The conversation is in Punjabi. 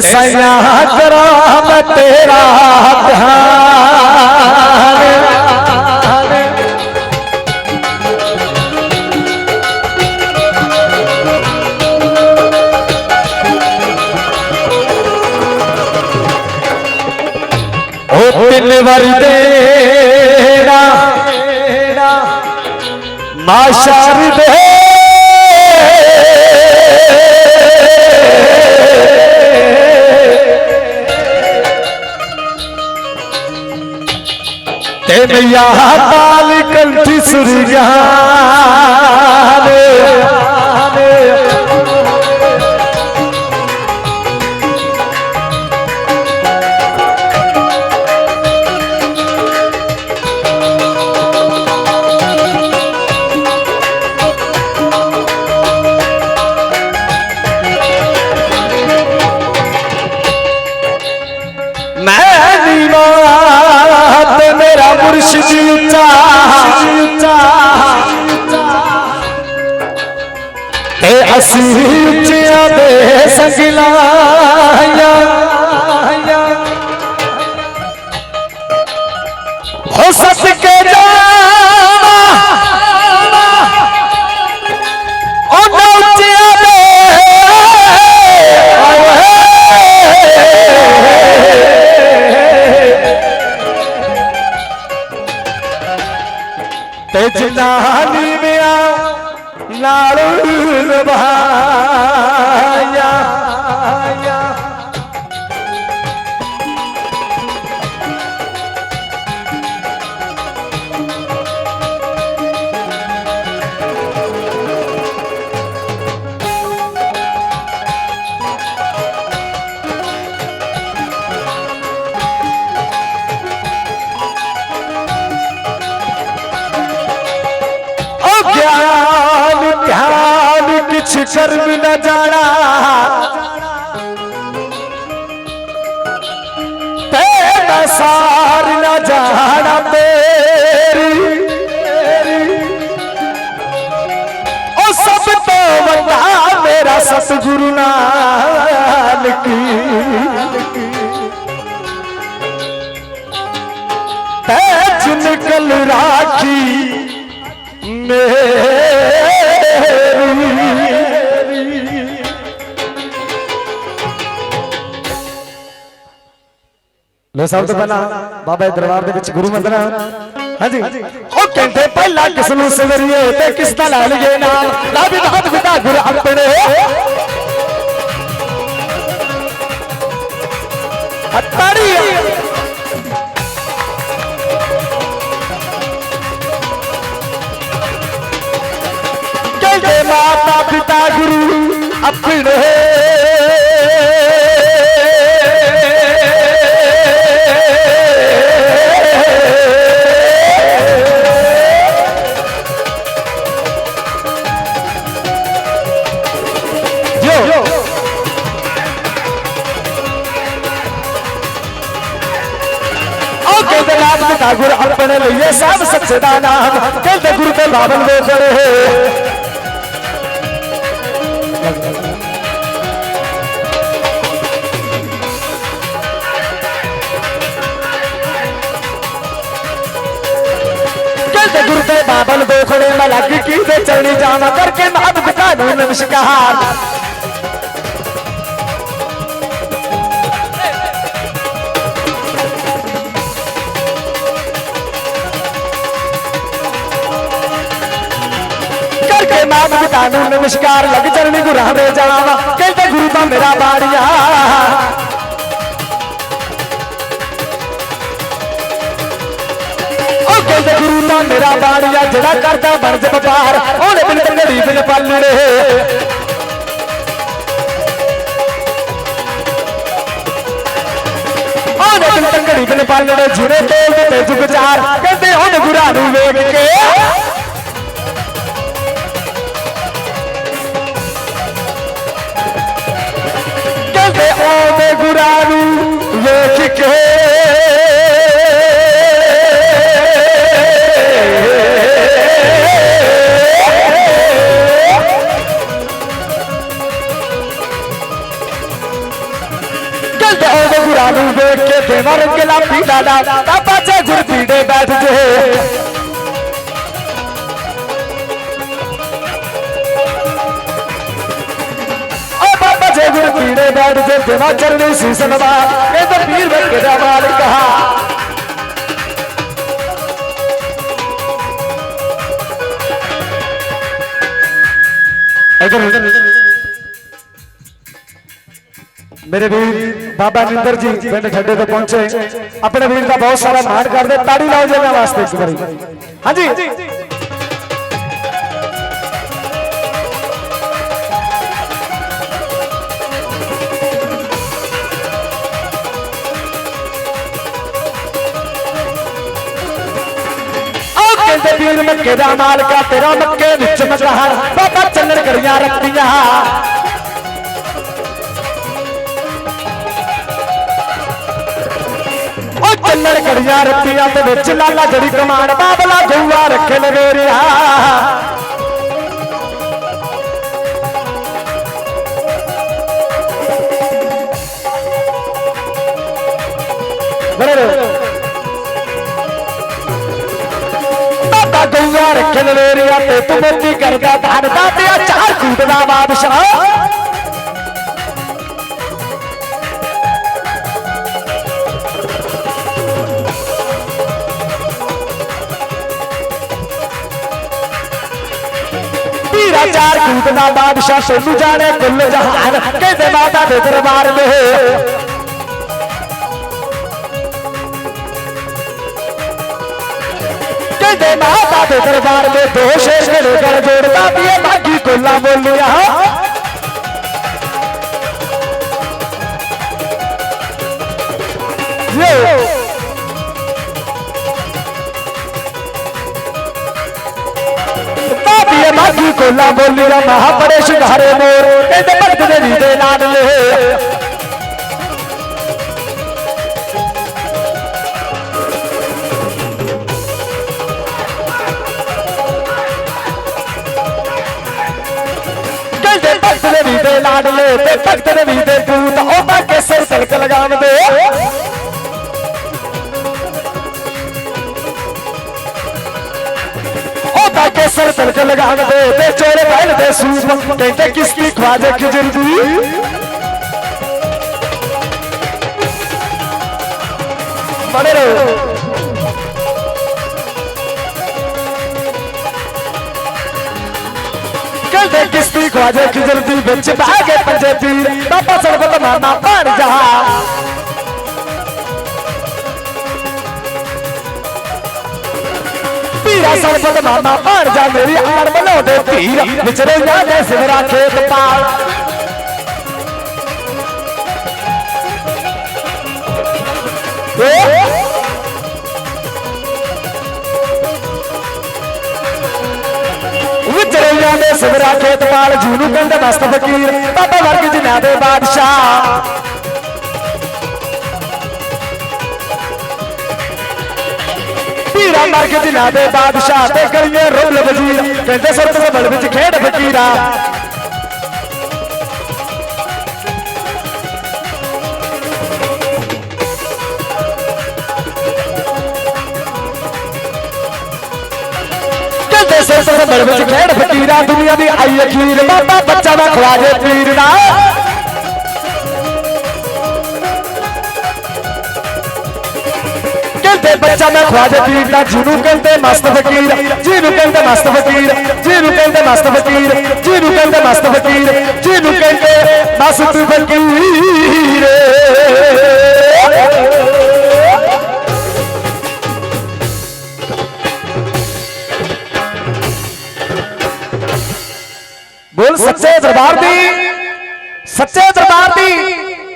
ਸਈਆ ਕਰਾਂ ਮੈਂ ਤੇਰਾ ਧਿਆਨ। ਉਹ ਤਿੰਨ ਵਾਰੀ ਦੇਣਾ ਮਾਸ਼ਰ ਦੇ ਤੇ ਮਈਆ ਤਾਲ ਕੰਠੀ ਸੁਰੀਆਂ ਮੈਂ ਅਸੀਂ ਉੱਚਿਆਂ ਦੇ ਸੰਗ ਹੋ ਸਦਕੇ ਕਿਛ ਕਰਮ ਨ ਜਾਣਾ। ਤੇ ਮੈਂ ਸਾਰ ਜਾਣਾ ਤੇਰੀ ਉਹ ਸਭ ਤੋਂ ਵੱਡਾ ਮੇਰਾ ਸਤਿਗੁਰੂ ਲੋ ਸਭ ਤੋਂ ਪਹਿਲਾਂ ਬਾਬਾ ਦੇ ਦਰਬਾਰ ਦੇ ਵਿੱਚ ਗੁਰੂ ਮੰਦਰਾ ਹਾਂਜੀ। ਉਹ ਕਹਿੰਦੇ ਪਹਿਲਾਂ ਕਿਸ ਨੂੰ ਸਵਰੀਏ ਤੇ ਕਿਸ ਦਾ ਲੈ ਲਈਏ ਨਾਮ ਨਾ ਵੀ ਦਾਤ ਵਿਦਾ ਗੁਰ ਆਪਣੇ। ਹੱਤਾੜੀ ਕਹਿੰਦੇ ਮਾਤਾ ਪਿਤਾ ਗੁਰੂ ਆਪਣੇ। ਸਭ ਦਾ ਨਾਮ ਕਹਿੰਦੇ ਗੁਰੂ ਤੇ ਬਾਬਲ ਵੇ ਕਰੇ ਕਹਿੰਦੇ ਗੁਰੂ ਤੇ ਬਾਬਲ ਦੋਖੜੇ ਮੈਂ ਲੱਗ ਕੀ ਤੇ ਚਰਣੀ ਜਾਵਾਂ ਕਰਕੇ ਮਾਤ ਪਿਤਾ ਨੂੰ ਨਮਸਕਾਰ। ਨਮਸਕਾਰ, ਲੱਗ ਚਰਣੀ ਗੁਰਾਂ ਦੇ ਜਾਵਾਂ ਕਹਿੰਦੇ ਗੁਰੂ ਦਾ ਮੇਰਾ ਬਾੜੀਆ ਉਹ ਕਹਿੰਦੇ ਗੁਰੂ ਤਾਂ ਮੇਰਾ ਬਾੜੀਆ ਜਿਹੜਾ ਕਰਦਾ ਬਣਜ ਵਪਾਰ, ਉਹਨੇ ਬਿਨ ਤੰਗੜੀ ਬਿਨ ਪਾਲੜੇ ਉਹਨੇ ਬਿਨ ਤੰਗੜੀ ਬਿਨ ਪਾਲੜੇ ਜਿਨੇ ਤੋਲ ਤੇ ਜੁਗ ਕਹਿੰਦੇ ਹੁਣ ਗੁਰਾਂ ਨੂੰ ਵੇਖ ਕੇ ਤੇ ਆਉਂਦੇ ਗੁਰਾਂ ਨੂੰ ਵੇਖ ਕੇ ਗੁਰਾਂ ਨੂੰ ਵੇਖ ਕੇ ਦੇਵਰ ਗਲਾ ਪੀੜਾ ਦਾ ਤਾਂ ਬਾਜੇ ਗੁਰ ਪੀੜੇ ਬੈਠ ਜੇ ਪੀੜੇ ਬੈਠ ਜੇ ਦੇਵਾ ਚਰਨੀ ਸੀਸ ਨਵਾ ਇਹ ਪੀਰ ਬੱਕੇ ਦਾ ਮਾਲਕ ਆ। ਮੇਰੇ ਵੀਰ ਬਾਬਾ ਨਿੰਦਰ ਜੀ ਪਿੰਡ ਠੱਡੇ ਤੋਂ ਪਹੁੰਚੇ। ਆਪਣੇ ਵੀਰ ਦਾ ਬਹੁਤ ਸਾਰਾ ਮਾਣ ਕਰਦੇ, ਤਾੜੀ ਲਾਓ ਜੀ ਇਹਨਾਂ ਵਾਸਤੇ ਇੱਕ ਵਾਰੀ। ਹਾਂਜੀ। ਕਹਿੰਦੇ ਵੀਰ ਮੱਕੇ ਦਾ ਮਾਲਕਾ ਤੇਰਾ ਮੱਕੇ ਵਿੱਚ ਮਜਹਰ ਬਾਬਾ ਚੱਲਣ ਕਰੀਆਂ ਰੱਖੀਆਂ ਉਹ ਚੱਲਣ ਕਰੀਆਂ ਰੱਖੀਆਂ ਤੇ ਵਿੱਚ ਲਾਲਾ ਜੜੀ ਕਮਾਨ ਬਾਬਲਾ ਗਊਆ ਰੱਖੇ ਲਗੇ ਬਾਬਾ ਗਊਆ ਰੱਖੇ ਲਗੇ ਰਿਹਾ ਤੇ ਤੂੰ ਮੋਤੀ ਕਰਦਾ ਧਰਦਾ ਤੇ ਆ, ਚਾਰ ਕੂਟ ਦਾ ਬਾਦਸ਼ਾਹ। ਵੀਰਾ ਚਾਰ ਕੂਟ ਦਾ ਬਾਦਸ਼ਾਹ, ਸੋਨੂੰ ਜਾਣੇ ਕੁੱਲ ਜਹਾਨ, ਕਹਿੰਦੇ ਮਾਤਾ ਦੇ ਦਰਬਾਰ ਦੇ ਕਹਿੰਦੇ ਮਾਤਾ ਦੇ ਦਰਬਾਰ ਦੇ ਦੋ ਸ਼ੇਰ ਖੜੇ ਕਰ ਜੋੜਦਾ ਪੀਏ ਬਾਗੀ ਕੋਲਾ ਬੋਲਿਆ। ਯੋ ਬਾਬੀਏ ਬਾਗੀ ਕੋਲਾ ਬੋਲਿਆ, ਮਹਾ ਬੜੇ ਸ਼ਿੰਗਾਰੇ ਮੋਰ ਕਹਿੰਦੇ ਭਗਤ ਦੇ ਵੀ ਦੇ ਲਾਡਲੇ ਵੀ ਦੇ ਲਾਡਲੇ ਤੇ ਭਗਤ ਦੇ ਵੀ ਦੇ ਦੂਤ, ਉਹ ਤਾਂ ਕੇ ਸਿਰ ਤਿਲਕ ਲਗਾਉਂਦੇ ਉਹ ਤਾਂ ਕੇ ਸਿਰ ਤਿਲਕ ਲਗਾਉਂਦੇ ਤੇ ਚੋਰੇ ਪਹਿਲ ਦੇ ਸੂਪ, ਕਹਿੰਦੇ ਕਿਸ ਕੀ ਖਵਾਜੇ ਖਿਜਰ ਦੀ ਖਵਾਜੇ ਖਿਜਰ ਦੀ ਵਿੱਚ ਬਹਿ ਕੇ ਪੰਜੇ ਪੀਰ ਬਾਬਾ ਸਰਬਤ ਮਾਨਾ ਬਣ ਜਾ ਪੀਰਾ ਸਰਬਤ ਮਾਨਾ ਬਣ ਜਾ ਮੇਰੀ ਆੜ ਬਣਾਉਂਦੇ ਧੀਰ ਵਿਚਰੇ ਜਾਂਦੇ ਸਿਵਰਾ ਖੇਤ ਪਾਲ ਵਿਚਰਈਆਂ ਦੇ ਸਿਵਰਾ ਖੇਤਪਾਲ, ਜੂਨੂੰ ਕਹਿੰਦੇ ਮਸਤ ਫਕੀਰ ਬਾਬਾ ਵਰਗ ਜਿਨ੍ਹਾਂ ਦੇ ਬਾਦਸ਼ਾਹ। ਪੀਰਾ ਵਰਗ ਜਿਨ੍ਹਾਂ ਦੇ ਬਾਦਸ਼ਾਹ ਤੇ ਕਰੀਏ ਰੋਲ ਵਜ਼ੀਰ ਕਹਿੰਦੇ ਸੁਰਤ ਦੇ ਬਲ ਵਿੱਚ ਖੇਡ ਫਕੀਰਾ ਦੇ ਬਲ ਵਿੱਚ ਖੇਡ ਫਕੀਰਾ ਦੁਨੀਆ ਦੀ ਆਈ ਅਖੀਰ ਬਾਬਾ ਬੱਚਾ ਦਾ ਖਵਾਜੇ ਪੀਰ ਦਾ ਕਹਿੰਦੇ ਬੱਚਾ ਮੈਂ ਖਵਾਜੇ ਪੀਰ ਦਾ ਜਿਹਨੂੰ ਕਹਿੰਦੇ ਮਸਤ ਫਕੀਰ, ਜਿਹਨੂੰ ਕਹਿੰਦੇ ਮਸਤ ਫਕੀਰ, ਜਿਹਨੂੰ ਕਹਿੰਦੇ ਮਸਤ ਫਕੀਰ, ਜਿਹਨੂੰ ਕਹਿੰਦੇ ਮਸਤ ਫਕੀਰ, ਜਿਹਨੂੰ ਕਹਿੰਦੇ ਮਸਤ ਫਕੀਰ। ਦਰਬਾਰ ਦੀ ਸੱਚੇ ਦਰਬਾਰ